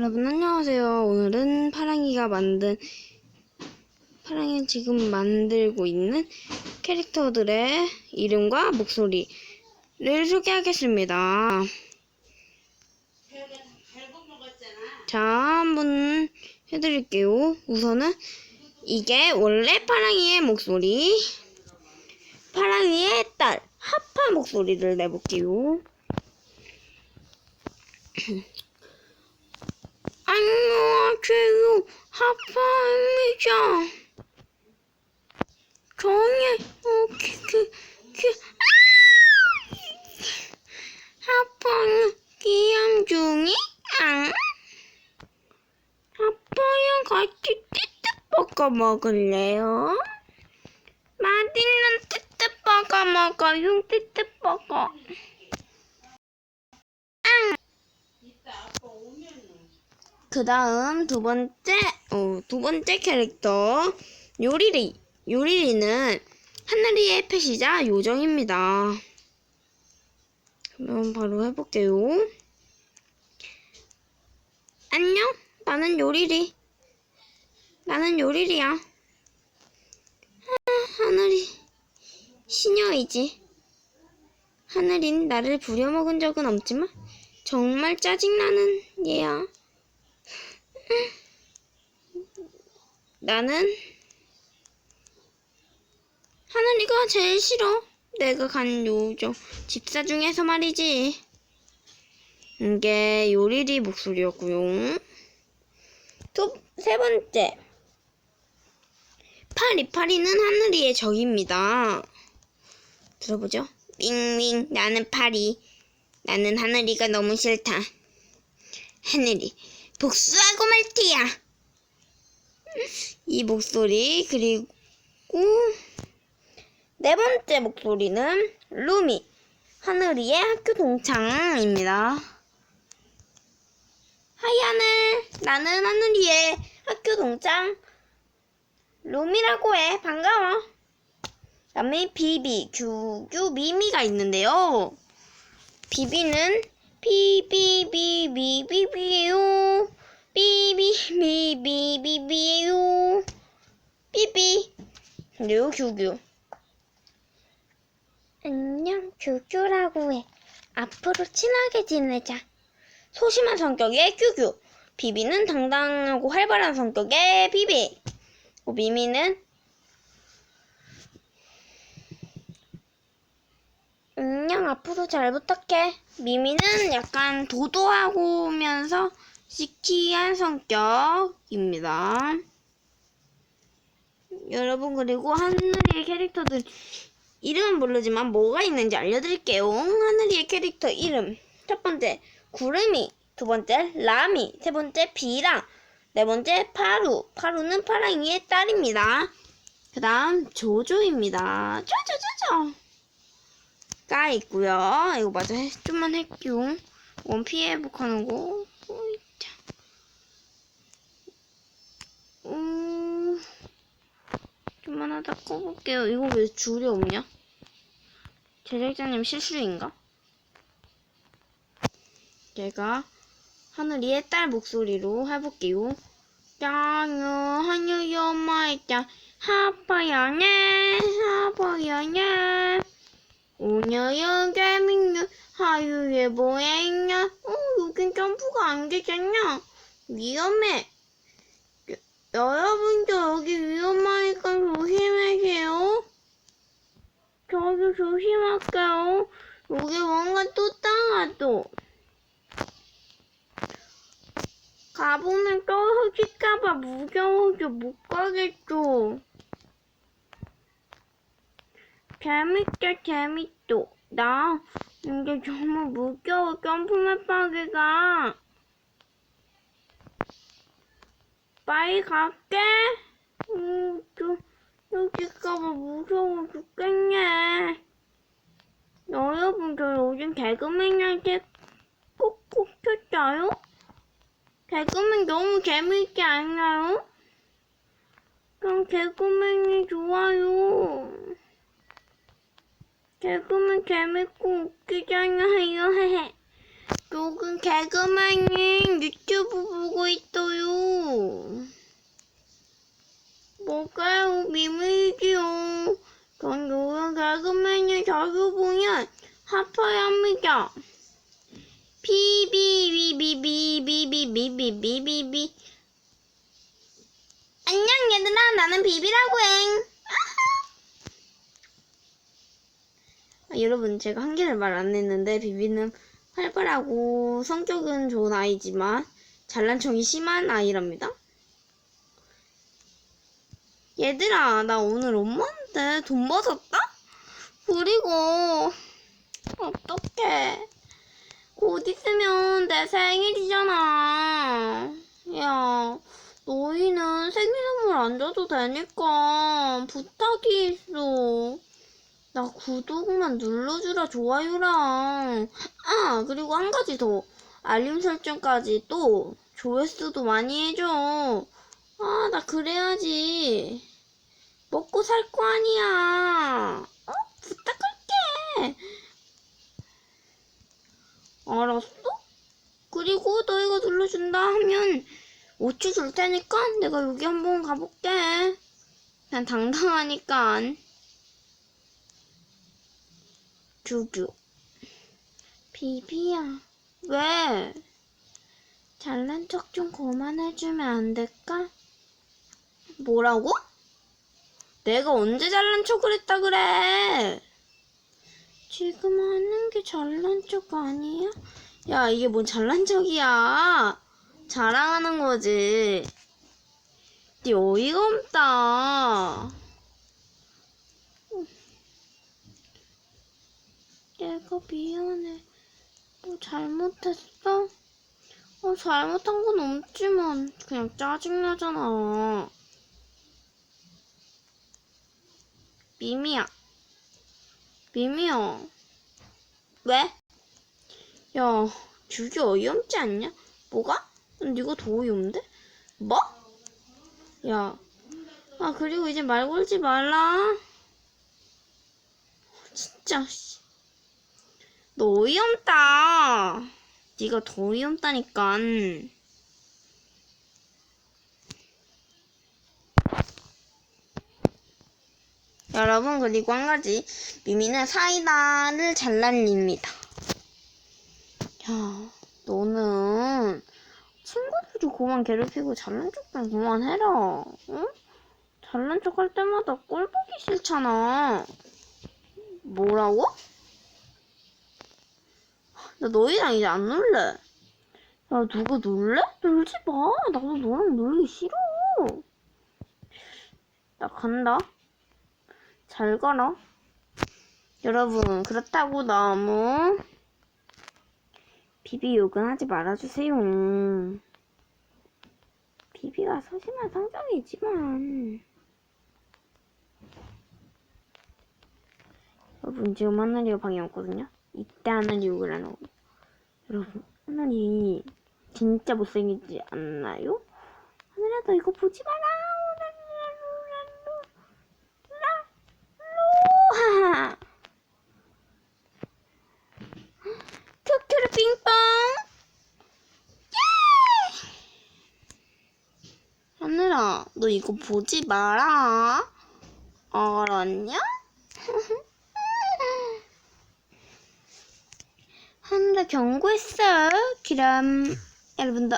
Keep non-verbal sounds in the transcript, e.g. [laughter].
여러분 안녕하세요. 오늘은 파랑이가 만든 파랑이 지금 만들고 있는 캐릭터들의 이름과 목소리를 소개하겠습니다. 자, 한번 해드릴게요. 우선은 이게 원래 파랑이의 목소리, 파랑이의 딸 하파 목소리를 내볼게요. [clears throat] 안녕하세요. 하파입니다. 그, 그, 아! 하파는 기염 중이 안? 아빠랑 같이 뜨뜻버거 먹을래요? 맛있는 뜨뜻버거 먹어요, 뜨뜻버거. 그 다음 두 번째, 어, 두 번째 캐릭터, 요리리. 요리리는 하늘이의 패시자 요정입니다. 그럼 바로 해볼게요. 안녕, 나는 요리리. 나는 요리리야. 아, 하늘이 시녀이지. 하늘인 나를 부려먹은 적은 없지만 정말 짜증나는 얘야. 나는 하늘이가 제일 싫어. 내가 간 요정 집사 중에서 말이지. 이게 요리리 목소리였고요. 두, 세 번째. 파리, 파리는 하늘이의 적입니다. 들어보죠. 밍밍, 나는 파리. 나는 하늘이가 너무 싫다. 하늘이, 복수하고 말 테야. 이 목소리, 그리고 네 번째 목소리는 루미, 하늘이의 학교 동창입니다. 하이 하늘, 나는 하늘이의 학교 동창 루미라고 해. 반가워. 그다음에 비비, 규규, 미미가 있는데요. 비비는 비비비비비비요 비비비비비비요 비비 그리고 규규 안녕 규규라고 해. 앞으로 친하게 지내자. 소심한 성격의 규규 비비는 당당하고 활발한 성격의 비비. 그리고 미미는 안녕, 앞으로 잘 부탁해. 미미는 약간 도도하고면서 시키한 성격입니다. 여러분, 그리고 하늘이의 캐릭터들 이름은 모르지만 뭐가 있는지 알려드릴게요. 하늘이의 캐릭터 이름. 첫 번째, 구름이. 두 번째, 라미. 세 번째, 비랑. 네 번째, 파루. 파루는 파랑이의 딸입니다. 그 다음, 조조입니다. 조조조조. 가 있고요. 이거 맞아. 해- 좀만 할게요. 원 피해 회복하는 거. 음, 좀만 하다 꺼볼게요. 이거 왜 줄이 없냐? 제작자님 실수인가? 제가 하늘이의 딸 목소리로 해볼게요. 짱유 하늘이 엄마의 짱 하파야네 하파야네 오늘은 개미는 하유에 뭐해 있냐? 어, 여긴 점프가 안 되잖냐? 위험해. 여, 여러분도 여기 위험하니까 조심하세요. 저도 조심할게요. 여기 뭔가 또 따가도. 가보면 떨어질까봐 무서워서 못 가겠죠. 재밌다 재밌어 나 이게 정말 무서워 점프맵 하기가. 빨리 갈게. 음, 저, 여기 가봐 무서워 죽겠네. 여러분 저 요즘 개그맨한테 콕콕 쳤어요? 개그맨 너무 재밌지 않나요? 전 개그맨이 좋아요 개그맨 재밌고 웃기잖아요. 헤헤. 요금 개그맨님 유튜브 보고 있어요. 뭐가요? 미미지요. 전 요금 개그맨님 자주 보면 하파야 합니다. 비비비비비비비비비비비 안녕 얘들아 나는 비비라고 행. 아, 여러분 제가 한 개를 말 안 했는데 비비는 활발하고 성격은 좋은 아이지만 잘난 척이 심한 아이랍니다. 얘들아 나 오늘 엄마한테 돈 받았다? 그리고 어떡해 곧 있으면 내 생일이잖아. 야, 너희는 생일 선물 안 줘도 되니까 부탁이 있어. 나 구독만 눌러주라, 좋아요랑. 아, 그리고 한 가지 더. 알림 설정까지 또 조회수도 많이 해줘. 아, 나 그래야지. 먹고 살 거 아니야. 어? 부탁할게. 알았어? 그리고 너희가 눌러준다 하면 5초 줄 테니까 내가 여기 한번 가볼게. 난 당당하니까. 쭈쭈. 비비야, 왜? 잘난 척 좀 그만해주면 안 될까? 뭐라고? 내가 언제 잘난 척을 했다 그래? 지금 하는 게 잘난 척 아니야? 야, 이게 뭔 잘난 척이야? 자랑하는 거지. 네 어이가 없다. 내가 미안해. 뭐 잘못했어? 어, 잘못한 건 없지만 그냥 짜증나잖아. 미미야. 미미야. 왜? 야, 주기 어이없지 않냐? 뭐가? 네가 더 어이없는데? 뭐? 야, 아 그리고 이제 말 걸지 말라. 진짜 씨. 너 어이없다. 네가 더 어이없다니까. 여러분 그리고 한 가지 미미는 사이다를 잘 날립니다. 야, 너는 친구들 좀 그만 괴롭히고 잘난 척 좀 그만해라. 응? 잘난 척 할 때마다 꼴 보기 싫잖아. 뭐라고? 나 너희랑 이제 안 놀래. 야, 누가 놀래? 놀지 마. 나도 너랑 놀기 싫어. 나 간다. 잘 가라. 여러분, 그렇다고 너무 비비 욕은 하지 말아주세요. 비비가 소심한 성격이지만. 여러분, 지금 하늘이가 방에 없거든요? 하늘이 욕을 안 하고. 여러분, 하늘이 진짜 못생기지 않나요? 하늘아, 너 이거 보지 마라. 하늘아, 너 이거 보지 마라. 알았냐? 여러분들 경고했어요. 그럼 여러분들